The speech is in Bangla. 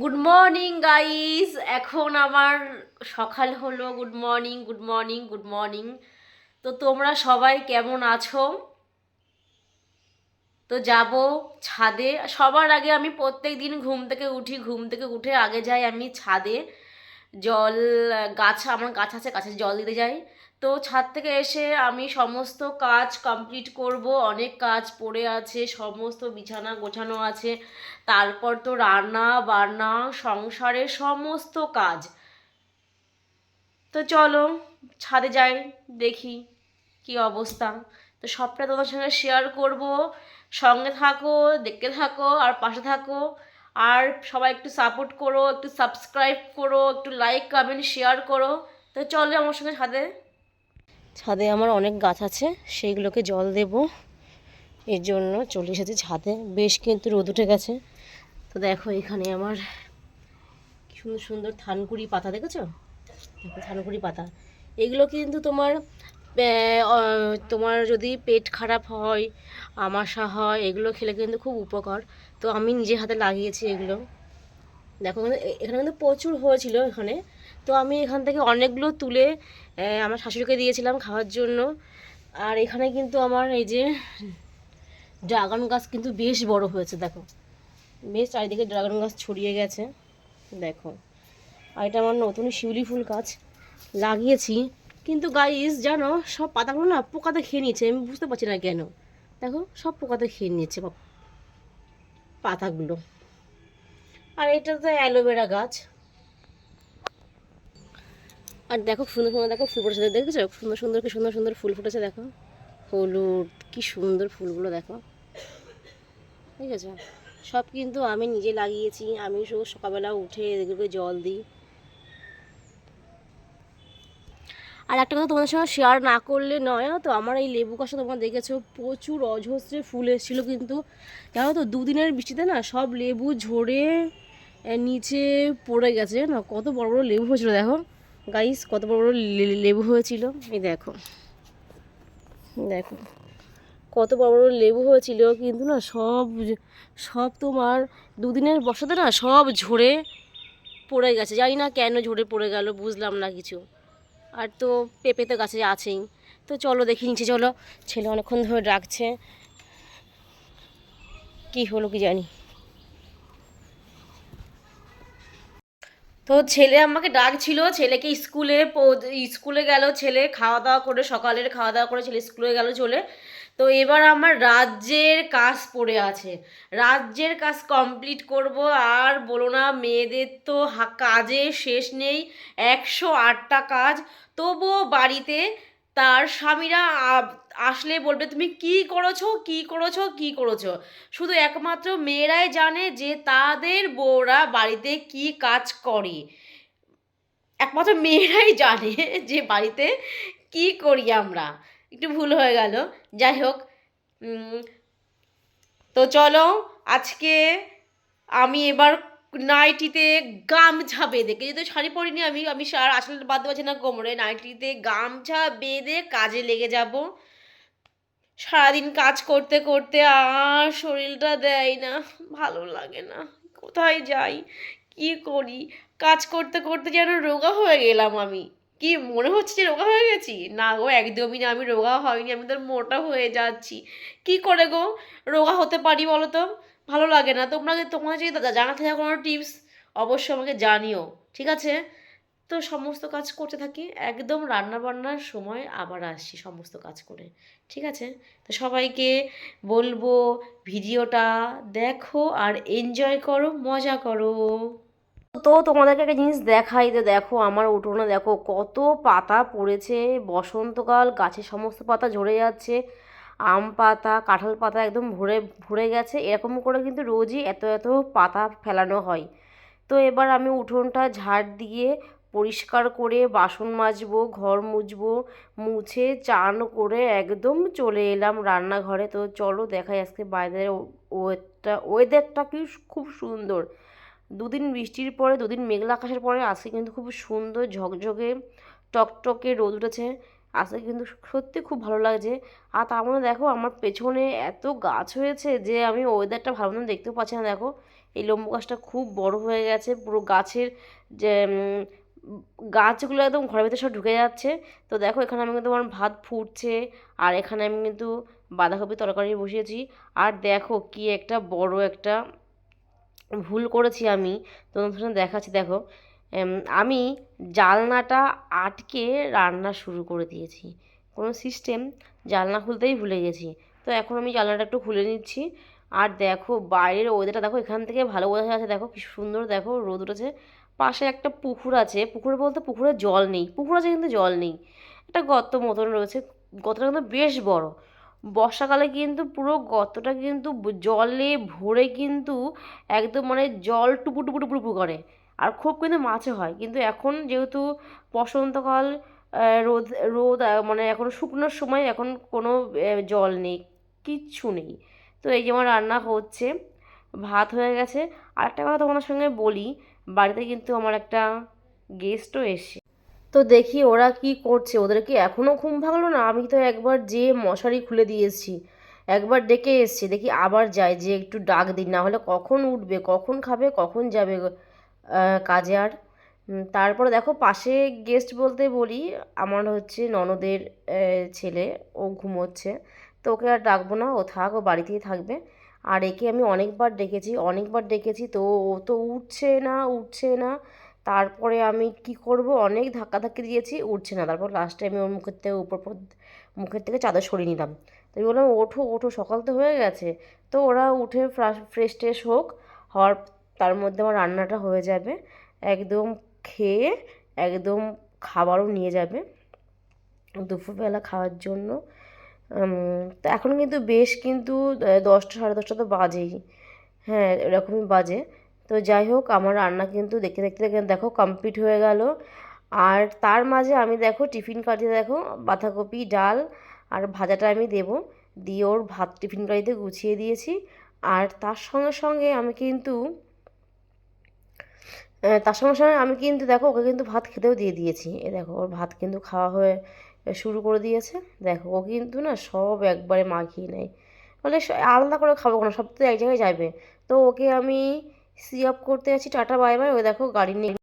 গুড মর্নিং গাইস এখন আমার সকাল হলো। Good morning good morning good morning তো তোমরা সবাই কেমন আছো? তো যাব ছাদে। সবার আগে আমি প্রত্যেক দিন ঘুম থেকে উঠি। ঘুম থেকে উঠে আগে যাই আমি ছাদে। জল, গাছ, আমার গাছ আছে, গাছে জল দিতে যাই। তো ছাদ থেকে এসে আমি সমস্ত কাজ কমপ্লিট করব। অনেক কাজ পড়ে আছে, সমস্ত বিছানা গোছানো আছে। তারপর তো রান্না, বান্না সংসারের সমস্ত কাজ। তো চলো, ছাদে যাই, দেখি কি অবস্থা। তো সবটা তোমার সঙ্গে শেয়ার করব। সঙ্গে থাকো, দেখতে থাকো, আর পাশে থাকো। আর সবাই একটু সাপোর্ট করো, একটু সাবস্ক্রাইব করো, একটু লাইক কমেন্ট শেয়ার করো। তো চলো আমার সঙ্গে ছাদে। ছাদে আমার অনেক গাছ আছে, সেইগুলোকে জল দেব। এর জন্য চলে এসেছি ছাদে। বেশ কিন্তু রোদ উঠে গেছে। তো দেখো এখানে আমার সুন্দর সুন্দর থানকুড়ি পাতা, দেখেছ? দেখো থানকুড়ি পাতা। এগুলো কিন্তু তোমার তোমার যদি পেট খারাপ হয়, আমাশা হয়, এগুলো খেলে কিন্তু খুব উপকার। তো আমি নিজে হাতে লাগিয়েছি এগুলো। দেখো এখানে- কিন্তু প্রচুর হয়েছিল এখানে। তো আমি এখান থেকে অনেকগুলো তুলে আমার শাশুড়িকে দিয়েছিলাম খাওয়ার জন্য। আর এখানে কিন্তু আমার এই যে ড্রাগন গাছ কিন্তু বেশ বড় হয়েছে, দেখো। বেশ চারিদিকে ড্রাগন গাছ ছড়িয়ে গেছে, দেখো। আর এটা আমার নতুন শিউলি ফুল গাছ লাগিয়েছি। কিন্তু গাইস জানো, সব পাতাগুলো না পোকাতে খেয়ে নিয়েছে, আমি বুঝতে পারছি না কেন। দেখো, সব পোকাতে খেয়ে নিয়েছে পাতাগুলো। আর এটা তো অ্যালোভেরা গাছ। আর দেখো সুন্দর সুন্দর, দেখো ফুল ফুটেছে, দেখেছ? সুন্দর সুন্দর, কি সুন্দর সুন্দর ফুল ফুটেছে, দেখো। হলুদ, কি সুন্দর ফুলগুলো, দেখো। ঠিক আছে? সব কিন্তু আমি নিজে লাগিয়েছি, আমি সব সকালবেলা উঠে এগুলোকে জল দিই। আর একটা কথা তোমাদের সঙ্গে শেয়ার না করলে নয় তো? আমার এই লেবু গাছটা তোমরা দেখেছ, প্রচুর অজস্রে ফুল এসেছিল কিন্তু, জানো তো? দুদিনের বৃষ্টিতে না সব লেবু ঝরে নিচে পড়ে গেছে। না, কত বড় বড় লেবু হয়েছিল, দেখো। গাইস কত বড় বড় লেবু হয়েছিল। এই দেখো। দেখো। কত বড় বড় লেবু হয়েছিল, কিন্তু না, সব সব তোমার দুদিনের বসাতে না, সব ঝরে পড়ে গেছে। জানি না কেন ঝরে পড়ে গেল, বুঝলাম না কিছু। আর তো পেঁপে তো গাছে আছেই। তো চলো দেখি নিচে, চলো। ছেলে অনেকক্ষণ ধরে ডাকছে। কি হলো কি জানি। তো ছেলে আমাকে ডাকছিল, ছেলেকে স্কুলে স্কুলে গেল, ছেলে খাওয়া দাওয়া করে, সকালের খাওয়া দাওয়া করে ছেলে স্কুলে গেল চলে। তো এবার আমার রাজ্যের কাজ পড়ে আছে। রাজ্যের কাজ কমপ্লিট করব, আর বলো না, মেয়েদের তো কাজে শেষ নেই, একশো আটটা কাজ। তবুও বাড়িতে তার স্বামীরা আসলে বলবে, তুমি কি করেছ? কি করেছ? কি করেছ? শুধু একমাত্র মেয়েরাই জানে যে তাদের বউরা বাড়িতে কি কাজ করে। একমাত্র মেয়েরাই জানে যে বাড়িতে কি করি আমরা। একটু ভুল হয়ে গেল। যাই হোক তো চলো, আজকে আমি এবার নাইটিতে গামছা বেঁধে যেহেতু শাড়ি পরিনি আমি আমি আর আসলে বাদ পারছি না কোমরে, নাইটিতে গামছা বেঁধে কাজে লেগে যাব। সারাদিন কাজ করতে করতে আর শরীরটা দেয় না, ভালো লাগে না, কোথায় যাই, কি করি? কাজ করতে করতে যেন রোগা হয়ে গেলাম আমি, কি মনে হচ্ছে যে রোগা হয়ে গেছি? না গো, একদমই না, আমি রোগা হয়নি, আমি তো মোটা হয়ে যাচ্ছি, কি করে গো? রোগা হতে পারি বলো তো? ভালো লাগে না। তোমরা তোমরা যদি জানা থাকে কোনো টিপস অবশ্যই আমাকে জানিও, ঠিক আছে? তো সমস্ত কাজ করতে থাকি, একদম রান্না বান্নার সময় আবার আসছি সমস্ত কাজ করে, ঠিক আছে? তো সবাইকে বলব ভিডিওটা দেখো আর এনজয় করো, মজা করো। তো তোমাদেরকে একটা জিনিস দেখাই তো দেখো, আমার উঠোনে দেখো কত পাতা পড়েছে, বসন্তকাল, গাছের সমস্ত পাতা ঝরে যাচ্ছে। আম পাতা, কাঁঠাল পাতা একদম ভরে ভরে গেছে। এরকম করে কিন্তু রোজই এত এত পাতা ফেলানো হয়। তো এবার আমি উঠোনটা ঝাড় দিয়ে পরিষ্কার করে বাসন মাজবো, ঘর মুছবো মুছে চান করে একদম চলে এলাম রান্নাঘরে। তো চলো দেখাই আজকে বাইরের ওয়েদারটা ওয়েদারটা কি খুব সুন্দর। দুদিন বৃষ্টির পরে, দুদিন মেঘলা আকাশের পরে আজকে কিন্তু খুব সুন্দর ঝকঝকে, টকটকে রোদ উঠেছে। আজকে কিন্তু সত্যি খুব ভালো লাগছে আর তার মধ্যে দেখো আমার পেছনে এত গাছ হয়েছে যে আমি ওয়েদারটা ভালো মতন দেখতেও পাচ্ছি না। দেখো, এই লম্বু গাছটা খুব বড় হয়ে গেছে, পুরো গাছের যে গাছগুলো একদম ঘরের ভিতরে সব ঢুকে যাচ্ছে। তো দেখো, এখানে আমি কিন্তু আমার ভাত ফুটছে, আর এখানে আমি কিন্তু বাঁধাকপি তরকারি বসিয়েছি। আর দেখো কি একটা বড় একটা ভুল করেছি আমি। তোমাদের দেখাচ্ছি, দেখো। আমি জালনাটা আটকে রান্না শুরু করে দিয়েছি। কোনো সিস্টেম জানলা খুলতেই ভুলে গেছি। তো এখন আমি জানলাটা একটু খুলে নিচ্ছি। আর দেখো, বাইরের ওয়েদারটা দেখো, এখান থেকে ভালো বোঝা যাচ্ছে দেখো, কি সুন্দর দেখো, রোদ উঠেছে। পাশে একটা পুকুর আছে। পুকুর বলতে পুকুরে জল নেই। পুকুর আছে কিন্তু জল নেই। একটা গর্ত মতন রয়েছে। গর্তটা কিন্তু বেশ বড়। বর্ষাকালে কিন্তু পুরো গর্তটা কিন্তু জলে ভরে কিন্তু একদম মানে জল টুপু টুপু টুপু টুপু করে। আর খুব কিন্তু মাছে হয়। কিন্তু এখন যেহেতু বসন্তকাল রোদ রোদ মানে এখন শুকনোর সময় এখন কোনো জল নেই, কিচ্ছু নেই। তো এই যে আমার রান্না হচ্ছে, ভাত হয়ে গেছে। আর একটা কথা তোমাদের সঙ্গে বলি, বাড়িতে কিন্তু আমার একটা গেস্টও এসে তো দেখি ওরা কি করছে, ওদের কি এখনও ঘুম ভাঙলো না? আমি তো একবার যে মশারি খুলে দিয়ে এসেছি একবার ডেকে এসেছি, দেখি আবার যায়, যে একটু ডাক দিন না হলে কখন উঠবে, কখন খাবে, কখন যাবে কাজে আর। তারপরে দেখো পাশে গেস্ট বলতে বলি, আমার হচ্ছে ননদের ছেলে, ও ঘুমোচ্ছে। তো ওকে আর ডাকবো না, ও থাক, ও বাড়িতেই থাকবে। আর একে আমি অনেকবার ডেকেছি অনেকবার ডেকেছি, তো ও তো উঠছে না উঠছে না। তারপরে আমি কি করব, অনেক ধাক্কাধাক্কি দিয়েছি, উঠছে না। তারপর লাস্টে আমি ওর মুখের থেকে উপর পর- মুখের থেকে চাদর সরিয়ে নিলাম। তো আমি বললাম, ওঠো ওঠো, সকাল তো হয়ে গেছে। তো ওরা উঠে ফ্রেশ ট্রেশ হোক, হওয়ার তার মধ্যে আমার রান্নাটা হয়ে যাবে। একদম খেয়ে একদম খাবারও নিয়ে যাবে দুপুরবেলা খাওয়ার জন্য। তো এখন কিন্তু বেশ কিন্তু দশটা, সাড়ে দশটা তো বাজেই। হ্যাঁ এরকমই বাজে। তো যাই হোক, আমার রান্না কিন্তু দেখতে দেখতে, দেখো কমপ্লিট হয়ে গেল। আর তার মাঝে আমি দেখো টিফিন কাটিয়ে দেখো বাঁধাকপি, ডাল আর ভাজাটা আমি দেব। দিয়ে ওর ভাত টিফিন কারিতে গুছিয়ে দিয়েছি। আর তার সঙ্গে সঙ্গে আমি কিন্তু তার সঙ্গে সঙ্গে আমি কিন্তু, দেখো, ওকে কিন্তু ভাত খেতেও দিয়ে দিয়েছি। এ দেখো, ওর ভাত কিন্তু খাওয়া হয়ে শুরু করে দিয়েছে। দেখো, ও কিন্তু না সব একবারে মাখিয়ে নেয়। বলে আলাদা করে খাব কোনো? সব তো এক জায়গায় যাবে। তো ওকে আমি সি আপ করতে আছি টাটা বাই বাই ও দেখো, গাড়ি নিয়ে